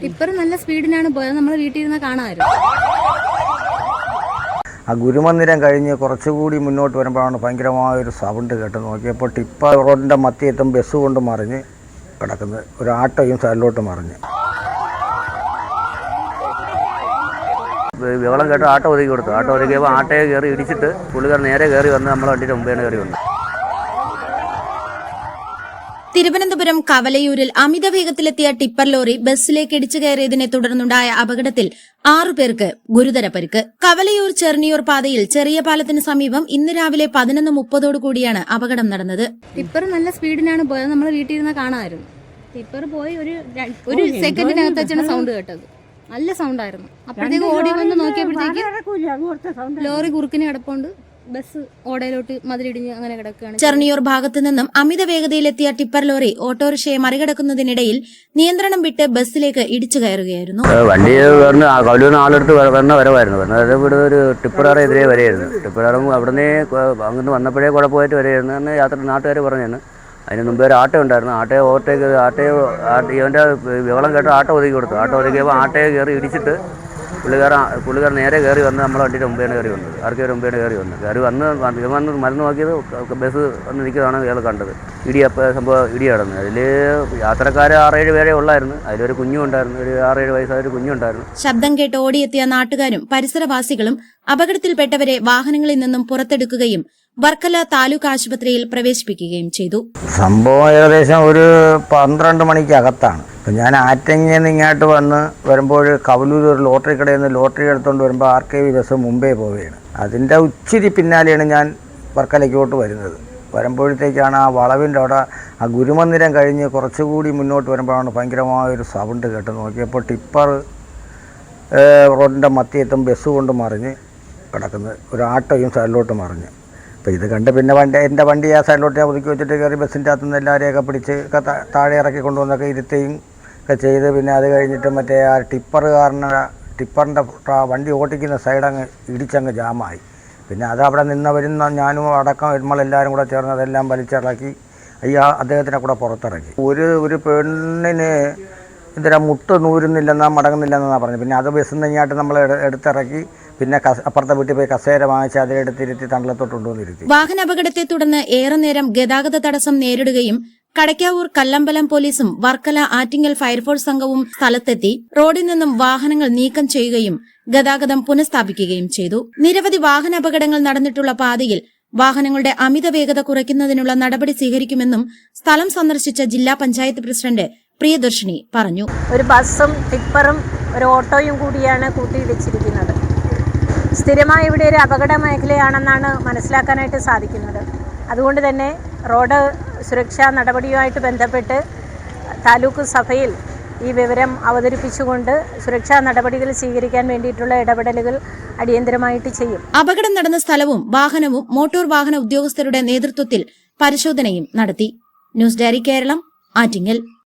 Tipper നല്ല സ്പീഡിനാണ് പോയത്. നമ്മൾ വീട്ടിൽ ഇരുന്ന് കാണാമായിരുന്നു. ആ ഗുരുമന്ദിരം കഴിഞ്ഞ് കുറച്ചുകൂടി മുന്നോട്ട് വരുമ്പോഴാണ് ഭയങ്കരമായൊരു സൗണ്ട് കേട്ട് നോക്കിയപ്പോൾ ടിപ്പ റോഡിന്റെ മത്തിയെത്തും ബസ് കൊണ്ട് മറിഞ്ഞ് കിടക്കുന്നത്. ഒരു ആട്ടോയും സൈഡിലോട്ട് മറിഞ്ഞ്. വിവളം കേട്ട് ആട്ടോ ഒതുക്കി കൊടുത്തു. ആട്ടോ ഒതുക്കിയപ്പോൾ ആട്ടയെ കയറി ഇടിച്ചിട്ട് പുള്ളിക്കാർ നേരെ കയറി വന്ന് നമ്മളെ വണ്ടിയുടെ മുമ്പേ കയറി വന്നു. തിരുവനന്തപുരം കവലയൂരിൽ അമിത വേഗത്തിലെത്തിയ ടിപ്പർ ലോറി ബസ്സിലേക്ക് ഇടിച്ചു കയറിയതിനെ തുടർന്നുണ്ടായ അപകടത്തിൽ ആറുപേർക്ക് ഗുരുതര പരിക്ക്. കവലയൂർ ചെർണിയൂർ പാതയിൽ ചെറിയ പാലത്തിന് സമീപം ഇന്ന് രാവിലെ പതിനൊന്ന് മുപ്പതോടു കൂടിയാണ് അപകടം നടന്നത്. ടിപ്പർ നല്ല സ്പീഡിനാണ് പോയത്. നമ്മൾ വീട്ടിൽ ഇരുന്ന് കാണാമായിരുന്നു. ടിപ്പർ പോയി ഒരു ഒരു സെക്കൻഡിനകത്ത് വെച്ചാണ് സൗണ്ട് കേട്ടത്. നല്ല സൗണ്ട് ആയിരുന്നു അപ്പോഴത്തേക്ക് ഓടി വന്ന് നോക്കിയപ്പോഴത്തേക്ക് ലോറി കുറുക്കിന് കിടപ്പുണ്ട്. ബസ് ഓടയിലോട്ട് മതിലിടിഞ്ഞ് അങ്ങനെ കിടക്കുകയാണ് ചെർണിയൂർ ഭാഗത്തു നിന്നും അമിത വേഗതയിലെത്തിയ ടിപ്പർ ലോറി ഓട്ടോറിക്ഷയെ മറികടക്കുന്നതിനിടയിൽ നിയന്ത്രണം വിട്ട് ബസ്സിലേക്ക് ഇടിച്ചു കയറുകയായിരുന്നു. വണ്ടി കവലൂർ ആളെടുത്ത് വര- വരുന്ന വരവായിരുന്നു. അത് ഇവിടെ ഒരു ടിപ്പറാറ് എതിരെ വരെയായിരുന്നു. ടിപ്പറാറും അവിടുന്ന് അങ്ങോട്ട് വന്നപ്പോഴേ കുഴപ്പമായിട്ട് വരെയായിരുന്നു. എന്ന് യാത്ര നാട്ടുകാർ പറഞ്ഞാണ് അതിന് മുമ്പേ ഒരു ആട്ടോ ഉണ്ടായിരുന്നു. ആട്ടയെ ഓട്ടേക്ക് ആട്ടയെ ആട്ട- ഇവന്റെ വിവളം കേട്ട് ആട്ടോ ഒതുക്കി കൊടുത്തു. ആട്ടോ ഒതുക്കിയപ്പോൾ ആട്ടയെ കയറി ഇടിച്ചിട്ട് പുള്ളിക്കാർ പുള്ളിക്കാർ നേരെ കയറി വന്ന് നമ്മളെ വണ്ടിയുടെ മുമ്പേണ് കയറി വന്നത്. ആർക്കൊരു മുമ്പേണ് കയറി വന്നത്. കയറി വന്ന് ഇവൻ വന്ന് മരുന്ന് നോക്കിയത് ബസ് വന്ന് നിൽക്കുന്നതാണ് ഇയാൾ കണ്ടത്. ഇടി അപ്പോൾ സംഭവം ഇടി നടന്നു. അതിൽ യാത്രക്കാർ ആറേഴ് പേരെ ഉള്ളായിരുന്നു. അതിലൊരു കുഞ്ഞും ഉണ്ടായിരുന്നു. ഒരു ആറേഴ് വയസ്സായ ഒരു കുഞ്ഞുണ്ടായിരുന്നു ശബ്ദം കേട്ട് ഓടിയെത്തിയ നാട്ടുകാരും പരിസരവാസികളും അപകടത്തിൽപ്പെട്ടവരെ വാഹനങ്ങളിൽ നിന്നും പുറത്തെടുക്കുകയും വർക്കല താലൂക്ക് ആശുപത്രിയിൽ പ്രവേശിപ്പിക്കുകയും ചെയ്തു. സംഭവം ഏകദേശം ഒരു പന്ത്രണ്ട് മണിക്കകത്താണ്. ഇപ്പം ഞാൻ ആറ്റങ്ങിൽ നിന്ന് ഇങ്ങോട്ട് വന്ന് വരുമ്പോൾ കവലൂർ ഒരു ലോട്ടറി കടയിൽ നിന്ന് ലോട്ടറി എടുത്തുകൊണ്ട് വരുമ്പോൾ ആർ കെ വി ബസ് മുമ്പേ പോവുകയാണ്. അതിന്റെ ഉച്ചിരി പിന്നാലെയാണ് ഞാൻ വർക്കലയ്ക്കോട്ട് വരുന്നത്. വരുമ്പോഴത്തേക്കാണ് ആ വളവിന്റെ അവിടെ ആ ഗുരുമന്ദിരം കഴിഞ്ഞ് കുറച്ചുകൂടി മുന്നോട്ട് വരുമ്പോഴാണ് ഭയങ്കരമായൊരു സൗണ്ട് കേട്ട് നോക്കിയപ്പോൾ ടിപ്പർ റോഡിന്റെ മത്തിയെത്തും ബസ് കൊണ്ട് മറിഞ്ഞ് കിടക്കുന്നത്. ഒരു ആട്ടോയും സൈഡിലോട്ട് മറിഞ്ഞ്. അപ്പോൾ ഇത് കണ്ട് പിന്നെ വണ്ടി എന്റെ വണ്ടി ആ സൈഡിലോട്ട് ഞാൻ ഒതുക്കി വെച്ചിട്ട് കയറി ബസ്സിന്റെ അകത്തുനിന്ന് എല്ലാവരെയൊക്കെ പിടിച്ച് താഴെ ഇറക്കി കൊണ്ടുവന്നൊക്കെ ഇരുത്തുകയും ഒക്കെ ചെയ്ത്. പിന്നെ അത് കഴിഞ്ഞിട്ട് മറ്റേ ആ ടിപ്പർ കാരണം ടിപ്പറിന്റെ വണ്ടി ഓട്ടിക്കുന്ന അങ്ങ് ഇടിച്ചങ്ങ് ജാമായി. പിന്നെ അത് അവിടെ നിന്നവരും ഞാനും അടക്കം നമ്മളെല്ലാവരും കൂടെ ചേർന്ന് അതെല്ലാം വലിച്ചിറക്കി. അയ്യാ അദ്ദേഹത്തിനെ കൂടെ പുറത്തിറക്കി. ഒരു ഒരു പെണ്ണിന് എന്തിനാ മുട്ട് നൂരുന്നില്ലെന്നാ മടങ്ങുന്നില്ലെന്നാണ് പറഞ്ഞത്. പിന്നെ അത് ബസ്സിൽ നിന്ന് ഇങ്ങോട്ട് നമ്മൾ എടു- എടുത്തിറക്കി. പിന്നെ അപ്പുറത്തെ വീട്ടിൽ പോയി കസേര വാങ്ങിച്ച് അതിലെടുത്തിരുത്തി തണ്ടലത്തോട്ട് കൊണ്ടുവന്നിരുത്തി വാഹനാപകടത്തെ തുടർന്ന് ഏറെ നേരം ഗതാഗത തടസ്സം നേരിടുകയും കടയ്ക്കാവൂർ കല്ലമ്പലം പോലീസും വർക്കല ആറ്റിങ്ങൽ ഫയർഫോഴ്സ് സംഘവും സ്ഥലത്തെത്തി റോഡിൽ നിന്നും വാഹനങ്ങൾ നീക്കം ചെയ്യുകയും ഗതാഗതം പുനഃസ്ഥാപിക്കുകയും ചെയ്തു. നിരവധി വാഹനാപകടങ്ങൾ നടന്നിട്ടുള്ള പാതയിൽ വാഹനങ്ങളുടെ അമിത വേഗത കുറയ്ക്കുന്നതിനുള്ള നടപടി സ്വീകരിക്കുമെന്നും സ്ഥലം സന്ദർശിച്ച ജില്ലാ പഞ്ചായത്ത് പ്രസിഡന്റ് പ്രിയദർശിനി പറഞ്ഞു. ഒരു ബസ്സും ടിപ്പറും ഒരു ഓട്ടോയും കൂടിയാണ് കൂട്ടിയിടിച്ചിരിക്കുന്നത് സ്ഥിരമായി ഇവിടെ ഒരു അപകട മേഖലയാണെന്നാണ് മനസ്സിലാക്കാനായിട്ട് സാധിക്കുന്നത്. അതുകൊണ്ട് തന്നെ റോഡ് സുരക്ഷാ നടപടിയുമായിട്ട് ബന്ധപ്പെട്ട് താലൂക്ക് സഭയിൽ ഈ വിവരം അവതരിപ്പിച്ചുകൊണ്ട് സുരക്ഷാ നടപടികൾ സ്വീകരിക്കാൻ വേണ്ടിയിട്ടുള്ള ഇടപെടലുകൾ അടിയന്തരമായിട്ട് ചെയ്യും. അപകടം നടന്ന സ്ഥലവും വാഹനവും മോട്ടോർ വാഹന ഉദ്യോഗസ്ഥരുടെ നേതൃത്വത്തിൽ പരിശോധനയും നടത്തി. News diary Keralam Attingal.